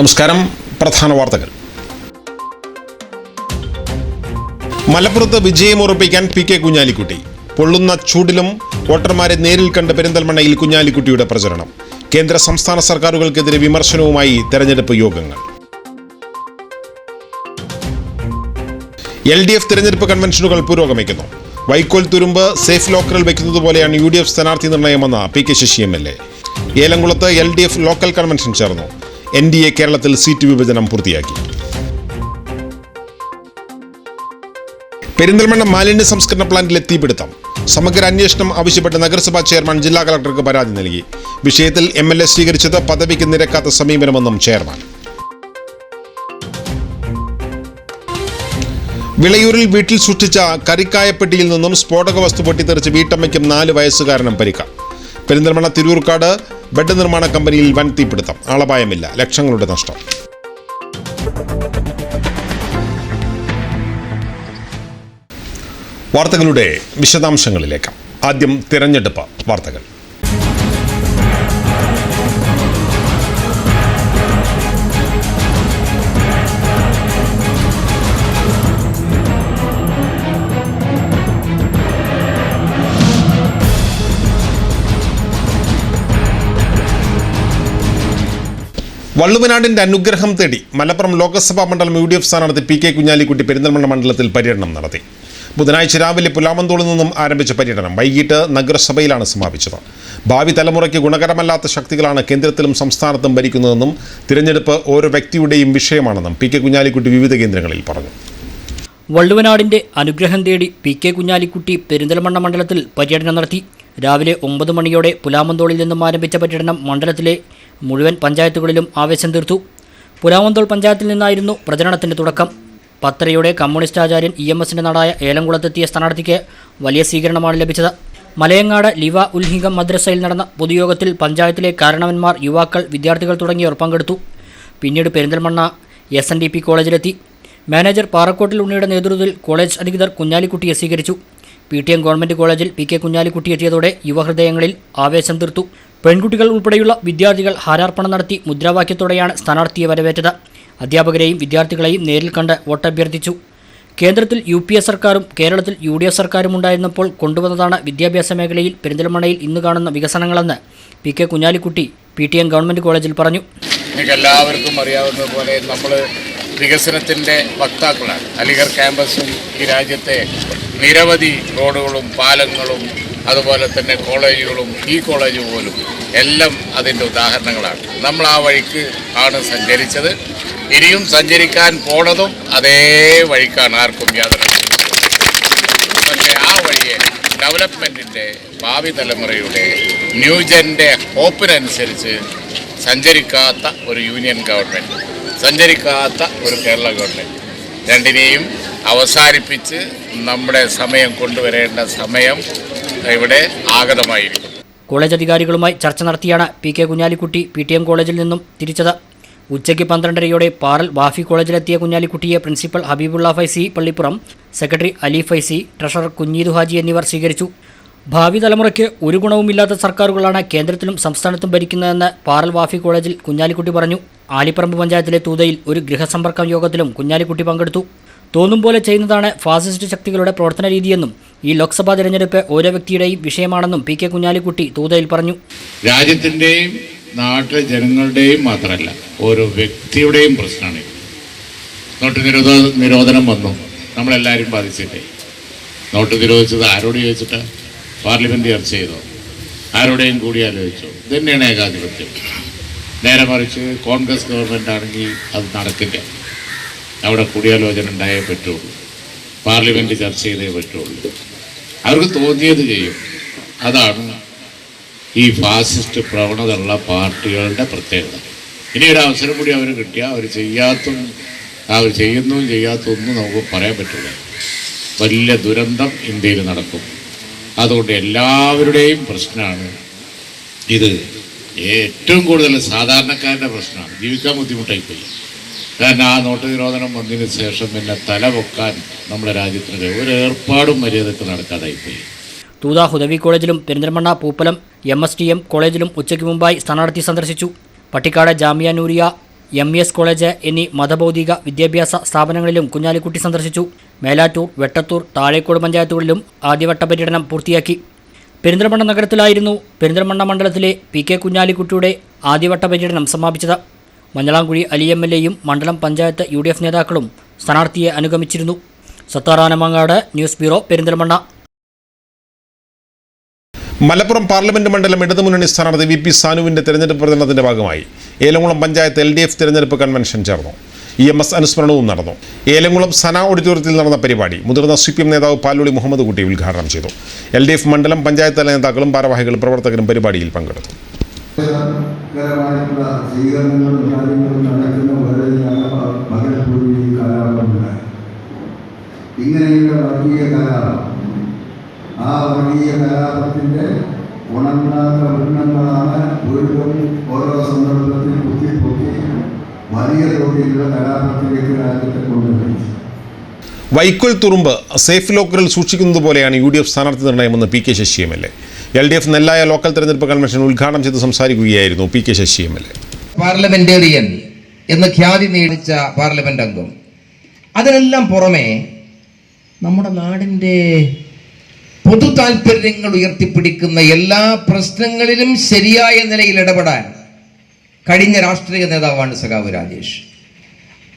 നമസ്കാരം. പ്രധാന വാർത്തകൾ. മലപ്പുറത്ത് വിജയമുറപ്പിക്കാൻ പി കെ കുഞ്ഞാലിക്കുട്ടി. പൊള്ളുന്ന ചൂടിലും വോട്ടർമാരെ നേരിൽ കണ്ട് പെരിന്തൽമണ്ണയിൽ കുഞ്ഞാലിക്കുട്ടിയുടെ പ്രചരണം. കേന്ദ്ര സംസ്ഥാന സർക്കാരുകൾക്കെതിരെ വിമർശനവുമായി തെരഞ്ഞെടുപ്പ് യോഗങ്ങൾ. എൽ ഡി എഫ് തെരഞ്ഞെടുപ്പ് കൺവെൻഷനുകൾ പുരോഗമിക്കുന്നു. വൈക്കോൽ തുരുമ്പ് സേഫ് ലോക്കറിൽ വെക്കുന്നത് പോലെയാണ് യു ഡി എഫ് സ്ഥാനാർത്ഥി നിർണയമെന്ന് P K Sasi M L A. ഏലംകുളത്ത് L D F local convention ചേർന്നു. എൻ ഡി എ കേരളത്തിൽ സീറ്റ് വിഭജനം പൂർത്തിയാക്കി. പെരിന്തൽമണ്ണ മാലിന്യ സംസ്കരണ പ്ലാന്റിലെ തീപിടുത്തം. സമഗ്ര അന്വേഷണം ആവശ്യപ്പെട്ട് നഗരസഭാ ചെയർമാൻ ജില്ലാ കളക്ടർക്ക് പരാതി നൽകി. വിഷയത്തിൽ എം എൽ എ സ്വീകരിച്ചത് പദവിക്ക് നിരക്കാത്ത സമീപനമെന്നും ചെയർമാൻ. വിളയൂരിൽ വീട്ടിൽ സൂക്ഷിച്ച കരിക്കായപ്പെട്ടിയിൽ നിന്നും സ്ഫോടക വസ്തു പൊട്ടിത്തെറിച്ച് വീട്ടമ്മയ്ക്കും നാല് വയസ്സുകാരനും പരിക്ക. പെരിന്തൽമണ്ണ തിരൂർക്കാട് ബെഡ് നിർമ്മാണ കമ്പനിയിൽ വൻ തീപിടുത്തം. ആളപായമില്ല. ലക്ഷങ്ങളുടെ നഷ്ടം. വാർത്തകളുടെ വിശദാംശങ്ങളിലേക്ക്. ആദ്യം തിരഞ്ഞെടുപ്പ് വാർത്തകൾ. വള്ളുവനാടിന്റെ അനുഗ്രഹം തേടി മലപ്പുറം ലോക്സഭാ മണ്ഡലം യു ഡി എഫ് സ്ഥാനാർത്ഥി പി കെ കുഞ്ഞാലിക്കുട്ടി പെരിന്തൽമണ്ണ മണ്ഡലത്തിൽ പര്യടനം നടത്തി. ബുധനാഴ്ച രാവിലെ പുലാമന്തോളിൽ നിന്നും ആരംഭിച്ച പര്യടനം വൈകിട്ട് നഗരസഭയിലാണ് സമാപിച്ചത്. ഭാവി തലമുറയ്ക്ക് ഗുണകരമല്ലാത്ത ശക്തികളാണ് കേന്ദ്രത്തിലും സംസ്ഥാനത്തും ഭരിക്കുന്നതെന്നും തിരഞ്ഞെടുപ്പ് ഓരോ വ്യക്തിയുടെയും വിഷയമാണെന്നും പി കെ കുഞ്ഞാലിക്കുട്ടി വിവിധ കേന്ദ്രങ്ങളിൽ പറഞ്ഞു. വള്ളുവനാടിന്റെ അനുഗ്രഹം തേടി പി കെ കുഞ്ഞാലിക്കുട്ടി പെരിന്തൽമണ്ണ മണ്ഡലത്തിൽ പര്യടനം നടത്തി. രാവിലെ ഒമ്പത് മണിയോടെ പുലാമന്തോളിൽ നിന്നും ആരംഭിച്ച പര്യടനം മണ്ഡലത്തിലെ മുഴുവൻ പഞ്ചായത്തുകളിലും ആവേശം തീർത്തു. പുലാമന്തോൾ പഞ്ചായത്തിൽ നിന്നായിരുന്നു പ്രചരണത്തിന്റെ തുടക്കം. പത്രയുടെ കമ്മ്യൂണിസ്റ്റ് ആചാര്യൻ ഇ എം എസിന്റെ നാടായ ഏലംകുളത്തെത്തിയ സ്ഥാനാർത്ഥിക്ക് വലിയ സ്വീകരണമാണ് ലഭിച്ചത്. മലയങ്ങാട് ലിവ ഉൽഹിംഗം മദ്രസയിൽ നടന്ന പൊതുയോഗത്തിൽ പഞ്ചായത്തിലെ കാരണവന്മാർ യുവാക്കൾ വിദ്യാർത്ഥികൾ തുടങ്ങിയവർ പങ്കെടുത്തു. പിന്നീട് Perinthalmanna S N D P കോളേജിലെത്തി. Manager പാറക്കോട്ടിൽ ഉണ്ണിയുടെ നേതൃത്വത്തിൽ കോളേജ് അധികൃതർ കുഞ്ഞാലിക്കുട്ടിയെ സ്വീകരിച്ചു. പി ടി എം ഗവൺമെന്റ് കോളേജിൽ പി കെ കുഞ്ഞാലിക്കുട്ടി എത്തിയതോടെ യുവഹൃദയങ്ങളിൽ ആവേശം തീർത്തു. പെൺകുട്ടികൾ ഉൾപ്പെടെയുള്ള വിദ്യാർത്ഥികൾ ഹാരാർപ്പണം നടത്തി മുദ്രാവാക്യത്തോടെയാണ് സ്ഥാനാർത്ഥിയെ വരവേറ്റത്. അധ്യാപകരെയും വിദ്യാർത്ഥികളെയും നേരിൽ കണ്ട് വോട്ടഭ്യർത്ഥിച്ചു. കേന്ദ്രത്തിൽ യു പി എ സർക്കാരും കേരളത്തിൽ യു ഡി എഫ് സർക്കാരും ഉണ്ടായിരുന്നപ്പോൾ കൊണ്ടുവന്നതാണ് വിദ്യാഭ്യാസ മേഖലയിൽ പെരിന്തൽമണ്ണയിൽ ഇന്ന് കാണുന്ന വികസനങ്ങളെന്ന് P K Kunhalikutty P T M government കോളേജിൽ പറഞ്ഞു. എല്ലാവർക്കും അറിയാവുന്നതുപോലെ നമ്മൾ വികസനത്തിന്റെ വക്താക്കളാണ്. അലിഗർ ക്യാമ്പസും ഈ രാജ്യത്തെ നിരവധി റോഡുകളും പാലങ്ങളും അതുപോലെ തന്നെ കോളേജുകളും ഈ കോളേജ് പോലും എല്ലാം അതിന്റെ ഉദാഹരണങ്ങളാണ്. നമ്മൾ ആ വഴിക്ക് ആണ് സഞ്ചരിച്ചത്. ഇനിയും സഞ്ചരിക്കാൻ പോണതും അതേ വഴിക്കാണ് ആർക്കും യാതൊരു. പക്ഷേ ആ വഴിയെ ഡെവലപ്മെന്റിന്റെ ഭാവി തലമുറയുടെ ന്യൂജന്റെ ഹോപ്പിനനുസരിച്ച് സഞ്ചരിക്കാത്ത ഒരു യൂണിയൻ ഗവൺമെന്റ്. സഞ്ചരിക്കാത്ത ഒരു കേരള ഗവൺമെന്റ് രണ്ടിനെയും അവസാനിപ്പിച്ച് നമ്മുടെ സമയം കൊണ്ടുവരേണ്ട സമയം ഇവിടെ ആഗതമായിരിക്കും കോളേജ് അധികാരികളുമായി ചർച്ച നടത്തിയാണ് P K Kunhalikutty P T M കോളേജിൽ നിന്നും തിരിച്ചത്. ഉച്ചയ്ക്ക് പന്ത്രണ്ടരയോടെ പാറൽ വാഫി കോളേജിലെത്തിയ കുഞ്ഞാലിക്കുട്ടിയെ principal Habibulla Faizy Pallippuram secretary Ali Faizy treasurer Kunheedu Haji എന്നിവർ സ്വീകരിച്ചു. ഭാവി തലമുറയ്ക്ക് ഒരു ഗുണവുമില്ലാത്ത സർക്കാരുകളാണ് കേന്ദ്രത്തിലും സംസ്ഥാനത്തും ഭരിക്കുന്നതെന്ന് പാറൽ വാഫി കോളേജിൽ കുഞ്ഞാലിക്കുട്ടി പറഞ്ഞു. ആലിപ്പറമ്പ് പഞ്ചായത്തിലെ തൂതയിൽ ഒരു ഗൃഹസമ്പർക്കം യോഗത്തിലും കുഞ്ഞാലിക്കുട്ടി പങ്കെടുത്തു. തോന്നും പോലെ ചെയ്യുന്നതാണ് ഫാസിസ്റ്റ് ശക്തികളുടെ പ്രവർത്തന രീതിയെന്നും ഈ ലോക്സഭാ തെരഞ്ഞെടുപ്പ് ഓരോ വ്യക്തിയുടെയും വിഷയമാണെന്നും പി കെ കുഞ്ഞാലിക്കുട്ടി തൂതയിൽ പറഞ്ഞു. രാജ്യത്തിന്റെയും നാട്ടിലെ ജനങ്ങളുടെയും മാത്രമല്ല ഓരോ വ്യക്തിയുടെയും പ്രശ്നമാണ്. നോട്ട് നിരോധ നിരോധനം വന്നു. നമ്മളെല്ലാവരും ബാധിച്ചില്ലേ നോട്ട് നിരോധിച്ചത് ആരോട് ചോദിച്ചിട്ട്? പാർലമെന്റ് ചർച്ച ചെയ്തോ? ആരോടെയും കൂടി ആലോചിച്ചോ? ഇതന്നെയാണ് ഏകാധിപത്യം. നേരെ മറിച്ച് കോൺഗ്രസ് ഗവൺമെന്റ് ആണെങ്കിൽ അത് നടക്കില്ല. അവിടെ കൂടിയാലോചന ഉണ്ടായേ പറ്റുള്ളൂ. പാർലമെന്റ് ചർച്ച ചെയ്തേ പറ്റുള്ളൂ. അവർക്ക് തോന്നിയത് ചെയ്യും. അതാണ് ഈ ഫാസിസ്റ്റ് പ്രവണതയുള്ള പാർട്ടികളുടെ പ്രത്യേകത. ഇനി ഒരു അവസരം കൂടി അവർ കിട്ടിയാൽ അവർ ചെയ്യാത്തും അവർ ചെയ്യുന്നതും ചെയ്യാത്തതൊന്നും നമുക്ക് പറയാൻ പറ്റില്ല. വലിയ ദുരന്തം ഇന്ത്യയിൽ നടക്കും. അതുകൊണ്ട് എല്ലാവരുടെയും പ്രശ്നമാണ് ഇത്. ഏറ്റവും കൂടുതൽ സാധാരണക്കാരുടെ പ്രശ്നമാണ്. ജീവിക്കാൻ ബുദ്ധിമുട്ടായിപ്പോയി. കാരണം ആ നോട്ട് നിരോധനം വന്നതിന് ശേഷം പിന്നെ തല പൊക്കാൻ നമ്മുടെ രാജ്യത്തിന് ഒരു ഏർപ്പാടും മര്യാദയ്ക്ക് നടക്കാതായിപ്പോയി. തൂത ഹുദവി കോളേജിലും Perinthalmanna Pooppalam M S T M കോളേജിലും ഉച്ചയ്ക്ക് മുമ്പായി സ്ഥാനാർത്ഥി സന്ദർശിച്ചു. Pattikkad Jamia Nooriya M S college എന്നീ മതഭൗതിക വിദ്യാഭ്യാസ സ്ഥാപനങ്ങളിലും കുഞ്ഞാലിക്കുട്ടി സന്ദർശിച്ചു. മേലാറ്റൂർ വെട്ടത്തൂർ താഴേക്കോട് പഞ്ചായത്തുകളിലും ആദ്യവട്ട പര്യടനം പൂർത്തിയാക്കി. പെരിന്തൽമണ്ണ നഗരത്തിലായിരുന്നു പെരിന്തൽമണ്ണ മണ്ഡലത്തിലെ പി കെ കുഞ്ഞാലിക്കുട്ടിയുടെ ആദ്യവട്ട പര്യടനം സമാപിച്ചത്. മഞ്ഞളാംകുഴി അലി എം എൽ എയും മണ്ഡലം പഞ്ചായത്ത് യു ഡി എഫ് നേതാക്കളും സ്ഥാനാർത്ഥിയെ അനുഗമിച്ചിരുന്നു. സത്താറാനമങ്ങാട് news bureau Perinthalmanna. Malappuram parliament മണ്ഡലം ഇടതുമുന്നണി സ്ഥാനാർത്ഥി വി പി സാനുവിന്റെ തെരഞ്ഞെടുപ്പ് പ്രചരണത്തിന്റെ ഭാഗമായി. Elamkulam panchayat L D F തെരഞ്ഞെടുപ്പ് കൺവെൻഷൻ ചേർന്നു. ഇ എം എസ് അനുസ്മരണവും നടന്നു. ഏലംകുളം സന ഓഡിറ്റോറിയത്തിൽ നടന്ന പരിപാടി മുതിർന്ന സി പി എം നേതാവ് പാലോളി മുഹമ്മദ് കുട്ടി ഉദ്ഘാടനം ചെയ്തു. എൽ ഡി എഫ് മണ്ഡലം പഞ്ചായത്ത് തല നേതാക്കളും ഭാരവാഹികളും പ്രവർത്തകരും പരിപാടിയിൽ പങ്കെടുത്തു. ഇങ്ങനെയുള്ള വർഗീയ കലാപം ആ വർഗീയ കലാപത്തിന്റെ വൃണ്ണങ്ങളാണ് വീണ്ടും ഓരോ കുത്തിപ്പൊക്കി വലിയ തോതിലുള്ള കലാപത്തിലേക്ക് രാജ്യത്തെ കൊണ്ടുവരുന്നത്. വൈക്കോൽ തുറുമ്പ് സേഫ് ലോക്കറിൽ സൂക്ഷിക്കുന്നത് പോലെയാണ് യു ഡി എഫ് സ്ഥാനാർത്ഥി നിർണയമെന്ന് P K Sasi M L A. L D F Nellaya local തെരഞ്ഞെടുപ്പ് കൺവെൻഷൻ ഉദ്ഘാടനം ചെയ്ത് സംസാരിക്കുകയായിരുന്നു P K Sasi M L A. Parliamentarian എന്ന് ഖ്യാതി നേടിച്ച പാർലമെന്റ് അംഗം. അതിനെല്ലാം പുറമെ നമ്മുടെ നാടിന്റെ പൊതു താല്പര്യങ്ങൾ ഉയർത്തിപ്പിടിക്കുന്ന എല്ലാ പ്രശ്നങ്ങളിലും ശരിയായ നിലയിൽ ഇടപെടാൻ കഴിഞ്ഞ രാഷ്ട്രീയ നേതാവാണ് സഖാവ് രാജേഷ്.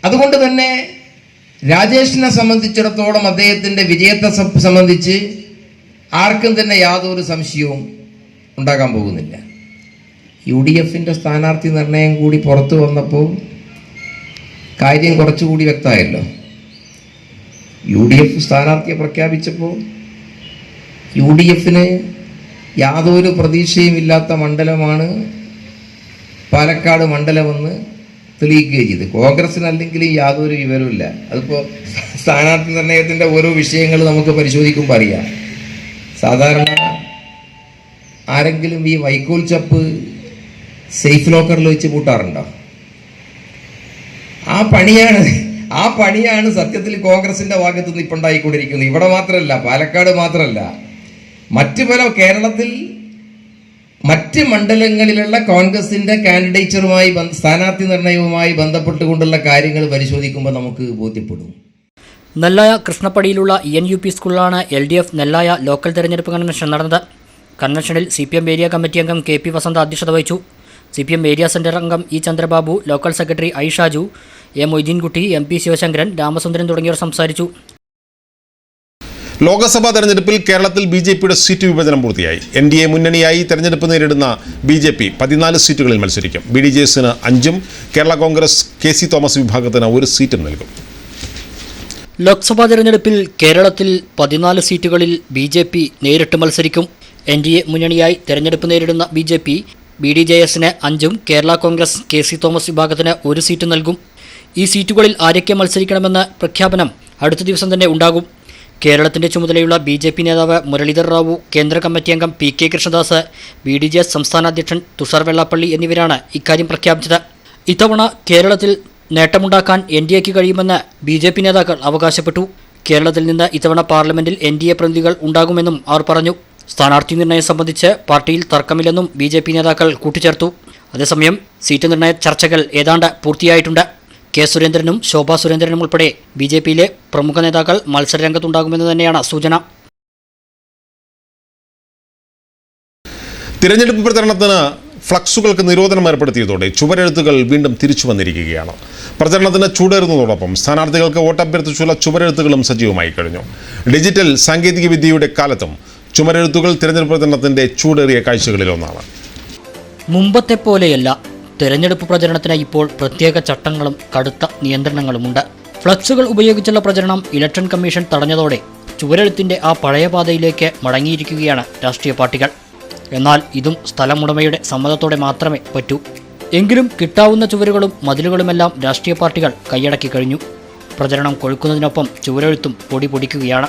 അതുകൊണ്ട് തന്നെ രാജേഷിനെ സംബന്ധിച്ചിടത്തോളം അദ്ദേഹത്തിന്റെ വിജയത്തെ സംബന്ധിച്ച് ആർക്കും തന്നെ യാതൊരു സംശയവും ഉണ്ടാകാൻ പോകുന്നില്ല. യു ഡി എഫിന്റെ സ്ഥാനാർത്ഥി നിർണയം കൂടി പുറത്തു വന്നപ്പോൾ കാര്യം കുറച്ചുകൂടി വ്യക്തമായല്ലോ. യു ഡി എഫ് സ്ഥാനാർത്ഥിയെ പ്രഖ്യാപിച്ചപ്പോൾ യു ഡി എഫിന് യാതൊരു പ്രതീക്ഷയും ഇല്ലാത്ത മണ്ഡലമാണ് പാലക്കാട് മണ്ഡലമെന്ന് തെളിയിക്കുകയും ചെയ്തു. കോൺഗ്രസിന് അല്ലെങ്കിൽ യാതൊരു വിവരമില്ല അതിപ്പോൾ സ്ഥാനാർത്ഥി നിർണയത്തിന്റെ ഓരോ വിഷയങ്ങൾ നമുക്ക് പരിശോധിക്കുമ്പോൾ അറിയാം. സാധാരണ ആരെങ്കിലും ഈ വൈക്കോൽ ചപ്പ് സേഫ് ലോക്കറിൽ വെച്ച് പൂട്ടാറുണ്ടോ? ആ പണിയാണ് ആ പണിയാണ് സത്യത്തിൽ കോൺഗ്രസിന്റെ ഭാഗത്ത് നിന്ന് ഇപ്പം ഉണ്ടായിക്കൊണ്ടിരിക്കുന്നത്. ഇവിടെ മാത്രമല്ല പാലക്കാട് മാത്രമല്ല മറ്റു പല കേരളത്തിൽ മറ്റ് മണ്ഡലങ്ങളിലുള്ള കോൺഗ്രസിന്റെ കാൻഡിഡേറ്ററുമായി സ്ഥാനാർത്ഥി നിർണയവുമായി ബന്ധപ്പെട്ടുകൊണ്ടുള്ള കാര്യങ്ങൾ പരിശോധിക്കുമ്പോൾ നമുക്ക് ബോധ്യപ്പെടും. നെല്ലായ കൃഷ്ണപ്പടിയിലുള്ള ഇ എൻ യു പി സ്കൂളിലാണ് L D F Nellaya local തെരഞ്ഞെടുപ്പ് കൺവെൻഷൻ നടന്നത്. കൺവെൻഷനിൽ C P M area committee അംഗം കെ പി വസന്ത അധ്യക്ഷത വഹിച്ചു. C P M area centre അംഗം E Chandrababu local secretary ഐഷാജു Shaju A Moideenkutty M P Sivasankaran Ramasundaran തുടങ്ങിയവർ സംസാരിച്ചു. ലോക്സഭാ തെരഞ്ഞെടുപ്പിൽ കേരളത്തിൽ ബി ജെ പിയുടെ സീറ്റ് വിഭജനം പൂർത്തിയായി. എൻ ഡി എ മുന്നണിയായി തെരഞ്ഞെടുപ്പ് നേരിടുന്ന ബി ജെ പി പതിനാല് സീറ്റുകളിൽ മത്സരിക്കും. ബി ഡി ജെ എസിന് അഞ്ചും Kerala Congress K C Thomas വിഭാഗത്തിന് ഒരു സീറ്റും നൽകും. ലോക്സഭാ തെരഞ്ഞെടുപ്പിൽ കേരളത്തിൽ പതിനാല് സീറ്റുകളിൽ ബി ജെ പി നേരിട്ട് മത്സരിക്കും. എൻ ഡി എ മുന്നണിയായി തെരഞ്ഞെടുപ്പ് നേരിടുന്ന B J P B D J എസിന് അഞ്ചും Kerala Congress K C Thomas വിഭാഗത്തിന് ഒരു സീറ്റ് നൽകും. ഈ സീറ്റുകളിൽ ആരൊക്കെ മത്സരിക്കണമെന്ന പ്രഖ്യാപനം അടുത്ത ദിവസം തന്നെ ഉണ്ടാകും. കേരളത്തിന്റെ ചുമതലയുള്ള ബി ജെ പി നേതാവ് മുരളീധർ റാവു കേന്ദ്ര കമ്മിറ്റി അംഗം P K Krishnadas B D J S സംസ്ഥാന അധ്യക്ഷൻ തുഷാർ വെള്ളാപ്പള്ളി എന്നിവരാണ് ഇക്കാര്യം പ്രഖ്യാപിച്ചത്. ഇത്തവണ കേരളത്തിൽ നേട്ടമുണ്ടാക്കാൻ എൻ ഡി എക്ക് കഴിയുമെന്ന് ബി ജെ പി നേതാക്കൾ അവകാശപ്പെട്ടു. കേരളത്തിൽ നിന്ന് ഇത്തവണ പാർലമെന്റിൽ എൻ ഡി എ പ്രതിനിധികൾ ഉണ്ടാകുമെന്നും അവർ പറഞ്ഞു. സ്ഥാനാർത്ഥി നിർണയം സംബന്ധിച്ച് പാർട്ടിയിൽ തർക്കമില്ലെന്നും ബി ജെ പി നേതാക്കൾ കൂട്ടിച്ചേർത്തു. അതേസമയം സീറ്റ് നിർണയ ചർച്ചകൾ ഏതാണ്ട് പൂർത്തിയായിട്ടുണ്ട്. കെ സുരേന്ദ്രനും ശോഭാ സുരേന്ദ്രനും ഉൾപ്പെടെ ബി ജെ പിയിലെ പ്രമുഖ നേതാക്കൾ മത്സരരംഗത്തുണ്ടാകുമെന്ന് തന്നെയാണ് സൂചന. തിരഞ്ഞെടുപ്പ് പ്രചരണത്തിന് ഫ്ലക്സുകൾക്ക് നിരോധനം ഏർപ്പെടുത്തിയതോടെ ചുവരെഴുത്തുകൾ വീണ്ടും തിരിച്ചു വന്നിരിക്കുകയാണ്. പ്രചരണത്തിന് ചൂടേറുന്നതോടൊപ്പം സ്ഥാനാർത്ഥികൾക്ക് വോട്ടഭ്യർത്ഥിച്ചുള്ള ചുവരെഴുത്തുകളും സജീവമായി കഴിഞ്ഞു. ഡിജിറ്റൽ സാങ്കേതിക വിദ്യയുടെ കാലത്തും ചുമരെഴുത്തുകൾ തിരഞ്ഞെടുപ്പ് പ്രചരണത്തിന്റെ ചൂടേറിയ കാഴ്ചകളിലൊന്നാണ്. മുമ്പത്തെ പോലെയല്ല തെരഞ്ഞെടുപ്പ് പ്രചരണത്തിന് ഇപ്പോൾ പ്രത്യേക ചട്ടങ്ങളും കടുത്ത നിയന്ത്രണങ്ങളുമുണ്ട്. ഫ്ലക്സുകൾ ഉപയോഗിച്ചുള്ള പ്രചരണം ഇലക്ഷൻ കമ്മീഷൻ തടഞ്ഞതോടെ ചുവരെഴുത്തിന്റെ ആ പഴയ പാതയിലേക്ക് മടങ്ങിയിരിക്കുകയാണ് രാഷ്ട്രീയ പാർട്ടികൾ. എന്നാൽ ഇതും സ്ഥലമുടമയുടെ സമ്മതത്തോടെ മാത്രമേ പറ്റൂ. എങ്കിലും കിട്ടാവുന്ന ചുവരുകളും മതിലുകളുമെല്ലാം രാഷ്ട്രീയ പാർട്ടികൾ കൈയടക്കി കഴിഞ്ഞു. പ്രചരണം കൊഴുക്കുന്നതിനൊപ്പം ചുവരെഴുത്തും പൊടി പൊടിക്കുകയാണ്.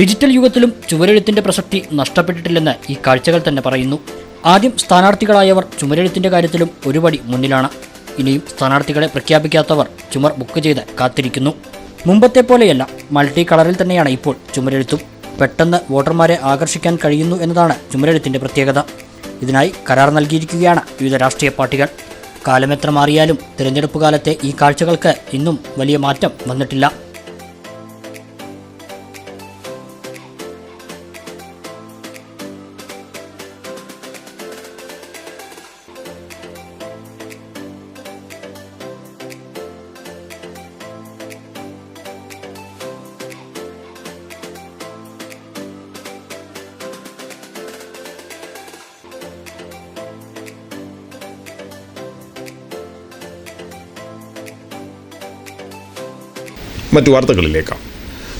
ഡിജിറ്റൽ യുഗത്തിലും ചുവരെഴുത്തിന്റെ പ്രസക്തി നഷ്ടപ്പെട്ടിട്ടില്ലെന്ന് ഈ കാഴ്ചകൾ തന്നെ പറയുന്നു. ആദ്യം സ്ഥാനാർത്ഥികളായവർ ചുമരെഴുത്തിന്റെ കാര്യത്തിലും ഒരുപടി മുന്നിലാണ്. ഇനിയും സ്ഥാനാർത്ഥികളെ പ്രഖ്യാപിക്കാത്തവർ ചുമർ ബുക്ക് ചെയ്ത് കാത്തിരിക്കുന്നു. മുമ്പത്തെ പോലെയല്ല മൾട്ടി കളറിൽ തന്നെയാണ് ഇപ്പോൾ ചുമരെഴുത്തും. പെട്ടെന്ന് വോട്ടർമാരെ ആകർഷിക്കാൻ കഴിയുന്നു എന്നതാണ് ചുമരെഴുത്തിന്റെ പ്രത്യേകത. ഇതിനായി കരാർ നൽകിയിരിക്കുകയാണ് വിവിധ രാഷ്ട്രീയ പാർട്ടികൾ. കാലമെത്ര മാറിയാലും തിരഞ്ഞെടുപ്പ് കാലത്തെ ഈ കാഴ്ചകൾക്ക് ഇന്നും വലിയ മാറ്റം വന്നിട്ടില്ല. മറ്റു വാർത്തകളിലേക്ക്.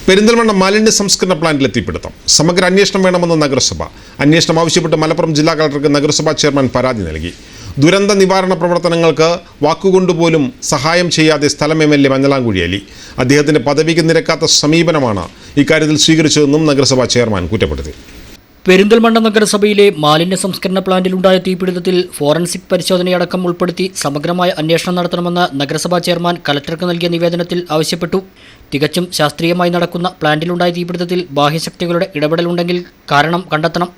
പെരിന്തൽമണ്ണ മാലിന്യ സംസ്കരണ പ്ലാന്റിൽ തീപിടുത്തം സമഗ്ര അന്വേഷണം വേണമെന്ന് നഗരസഭ. അന്വേഷണം ആവശ്യപ്പെട്ട് മലപ്പുറം ജില്ലാ കളക്ടർക്ക് നഗരസഭാ ചെയർമാൻ പരാതി നൽകി. ദുരന്ത നിവാരണ പ്രവർത്തനങ്ങൾക്ക് വാക്കുകൊണ്ടുപോലും സഹായം ചെയ്യാതെ സ്ഥലം M L A Manjalamkuzhi Ali അദ്ദേഹത്തിന്റെ പദവിക്ക് നിരക്കാത്ത സമീപനമാണ് ഇക്കാര്യത്തിൽ സ്വീകരിച്ചതെന്നും നഗരസഭാ ചെയർമാൻ കുറ്റപ്പെടുത്തി. പെരിന്തൽമണ്ണ നഗരസഭയിലെ മാലിന്യ സംസ്കരണ പ്ലാന്റിലുണ്ടായ തീപിടുത്തത്തിൽ ഫോറൻസിക് പരിശോധനയടക്കം ഉൾപ്പെടുത്തി സമഗ്രമായ അന്വേഷണം നടത്തണമെന്ന് നഗരസഭാ ചെയർമാൻ കലക്ടർക്ക് നൽകിയ നിവേദനത്തിൽ ആവശ്യപ്പെട്ടു. തികച്ചും ശാസ്ത്രീയമായി നടക്കുന്ന പ്ലാന്റിലുണ്ടായ തീപിടുത്തത്തിൽ ബാഹ്യശക്തികളുടെ ഇടപെടലുണ്ടെങ്കിൽ കാരണം കണ്ടെത്തണം.